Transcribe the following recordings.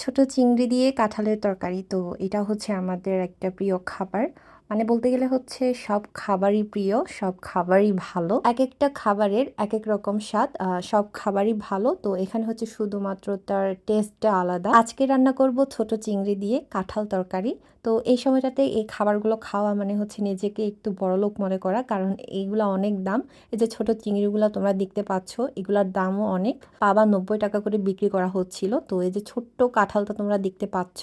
ছোট চিংড়ি দিয়ে কাঁঠালের তরকারি। তো এটা হচ্ছে আমাদের একটা প্রিয় খাবার। মানে বলতে গেলে হচ্ছে সব খাবারই প্রিয়, সব খাবারই ভালো। এক একটা খাবারের এক এক রকম স্বাদ সব খাবারই ভালো। তো এখানে হচ্ছে শুধুমাত্র তার টেস্টটা আলাদা। আজকে রান্না করব ছোট চিংড়ি দিয়ে কাঁঠাল তরকারি। তো এই সময়টাতে এই খাবারগুলো খাওয়া মানে হচ্ছে নিজেকে একটু বড়লোক মনে করা। কারণ এইগুলো অনেক দাম। এই যে ছোট চিংড়িগুলো তোমরা দেখতে পাচ্ছ, এগুলোর দামও অনেক। পাবা নব্বই টাকা করে বিক্রি করা হচ্ছিল। তো এই যে ছোট্ট কাঁঠালটা তোমরা দেখতে পাচ্ছ,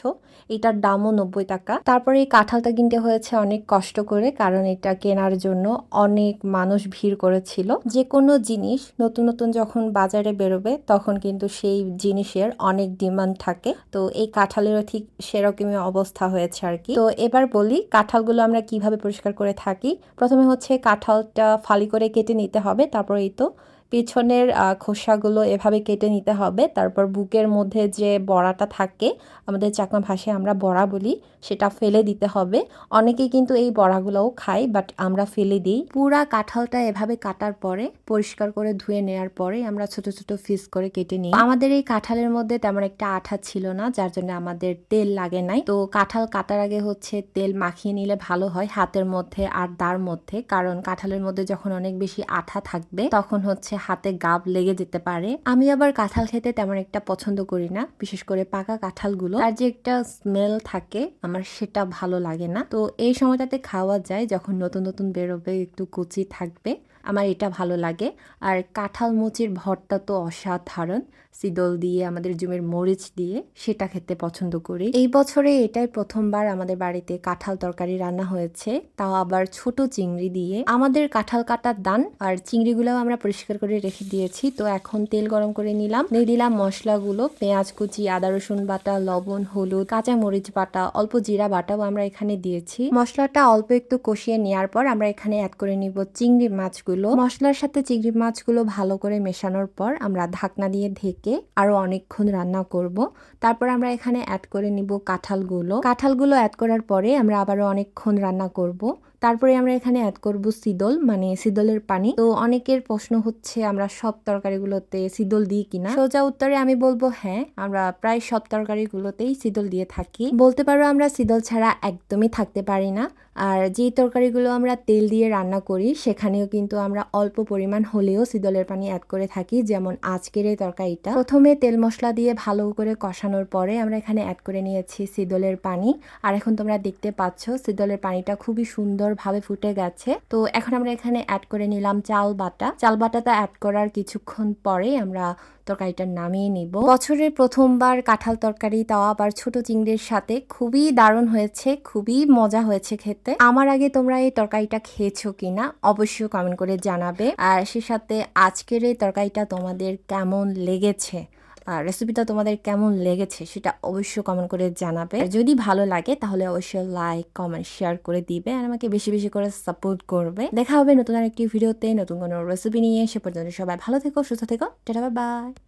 এটার দামও নব্বই টাকা। তারপরে এই কাঁঠালটা কিনতে হয়েছে অনেক কষ্ট করে। কারণ এটা কেনার জন্য অনেক মানুষ ভিড় করেছিল। যে কোনো জিনিস নতুন নতুন যখন বাজারে বেরোবে, তখন কিন্তু সেই জিনিসের অনেক ডিমান্ড থাকে। তো এই কাঁঠালেরও ঠিক সেরকমই অবস্থা হয়েছে আর কি তো এবার বলি কাঁঠালগুলো আমরা কীভাবে পরিষ্কার করে থাকি। প্রথমে হচ্ছে কাঁঠালটা ফালি করে কেটে নিতে হবে তারপরে এই তো পেছনের খোসাগুলো এভাবে কেটে নিতে হবে। তারপর বুকের মধ্যে যে বড়াটা থাকে, আমাদের চাকমা ভাষায় আমরা বড়া বলি, সেটা ফেলে দিতে হবে। অনেকেই কিন্তু এই বড়াগুলোও খায়, বাট আমরা ফেলে দিই। পুরা কাঁঠালটা এভাবে কাটার পরে, পরিষ্কার করে ধুয়ে নেওয়ার পরে আমরা ছোট ছোট ফিস করে কেটে নিই। আমাদের এই কাঁঠালের মধ্যে তেমন একটা আঠা ছিল না, যার জন্য আমাদের তেল লাগে নাই। তো কাঁঠাল কাটার আগে হচ্ছে তেল মাখিয়ে নিলে ভালো হয় হাতের মধ্যে আর দার মধ্যে, কারণ কাঁঠালের মধ্যে যখন অনেক বেশি আঠা থাকবে, তখন হচ্ছে হাতে গাব লেগে যেতে পারে। আমি আবার কাঁঠাল খেতে তেমন একটা পছন্দ করি না, বিশেষ করে পাকা কাঁঠালগুলো। আর যে একটা স্মেল থাকে, আমার সেটা ভালো লাগে না। তো এই সময়টাতে খাওয়া যায় যখন নতুন নতুন বেরোবে, একটু কুচি থাকবে, আমার এটা ভালো লাগে। আর কাঁঠাল মুচির ভর্তা তো অসাধারণ, সিদল দিয়ে, আমাদের জুমের মরিচ দিয়ে, সেটা খেতে পছন্দ করি। এই বছরে এটাই প্রথমবার আমাদের বাড়িতে কাঁঠাল তরকারি রান্না হয়েছে। তাও আবার ছোট চিংড়ি দিয়ে। আমাদের কাঁঠাল কাটার দান, আর চিংড়িগুলোও আমরা পরিষ্কার করে রেখে দিয়েছি। তো এখন তেল গরম করে নিলাম। দিয়ে দিলাম মশলাগুলো, পেঁয়াজ কুচি, আদা, রসুন বাটা, লবণ, হলুদ, কাঁচা মরিচ বাটা, অল্প জিরা বাটাও আমরা এখানে দিয়েছি। মশলাটা অল্প একটু কষিয়ে নেওয়ার পর আমরা এখানে অ্যাড করে নিব চিংড়ি মাছগুলো। মশলার সাথে চিংড়ি মাছগুলো ভালো করে মেশানোর পর আমরা ঢাকনা দিয়ে ঢেকে আরও অনেকক্ষণ রান্না করব। তারপর আমরা এখানে অ্যাড করে নিব কাঁঠালগুলো। কাঁঠালগুলো অ্যাড করার পরে আমরা আবারও অনেকক্ষণ রান্না করব। তারপরে আমরা এখানে অ্যাড করব সিদল মানে সিদলের পানি। তো অনেকের প্রশ্ন হচ্ছে, আমরা সব তরকারিগুলোতে সিদল দিই কিনা? সোজা উত্তরে আমি বলব হ্যাঁ আমরা প্রায় সব তরকারিগুলোতেই সিদল দিয়ে থাকি। বলতে পারো, আমরা সিদল ছাড়া একদমই থাকতে পারি না। আর যেই তরকারিগুলো আমরা তেল দিয়ে রান্না করি, সেখানেও কিন্তু আমরা অল্প পরিমাণ হলেও সিদলের পানি অ্যাড করে থাকি, যেমন আজকের এই তরকারিটা। প্রথমে তেল মশলা দিয়ে ভালো করে কষানোর পরে আমরা এখানে অ্যাড করে নিয়েছি সিদলের পানি। আর এখন তোমরা দেখতে পাচ্ছ, সিদলের পানিটা খুবই সুন্দরভাবে ফুটে গেছে। তো এখন আমরা এখানে অ্যাড করে নিলাম চাল বাটা। চাল বাটাটা অ্যাড করার কিছুক্ষণ পরে আমরা তরকারিটা নামিয়ে নিব। বছরের প্রথমবার কাঁঠাল তরকারি, তাও আবার ছোট চিংড়ির সাথে। খুবই দারুণ হয়েছে, খুবই মজা হয়েছে খেতে। আমার আগে তোমরা এই তরকারিটা খেয়েছো কিনা অবশ্যই কমেন্ট করে জানাবে। আর সে সাথে আজকের এই তরকারিটা তোমাদের কেমন লেগেছে? রেসিপিটা তোমাদের কেমন লেগেছে সেটা অবশ্যই কমেন্ট করে জানাবে। আর যদি ভালো লাগে তাহলে অবশ্যই লাইক কমেন্ট শেয়ার করে দিবে আর আমাকে বেশি বেশি করে সাপোর্ট করবে। দেখা হবে নতুন আরেকটি ভিডিওতে নতুন কোনো রেসিপি নিয়ে। সে পর্যন্ত সবাই ভালো থেকো, সুস্থ থেকো। Tata bye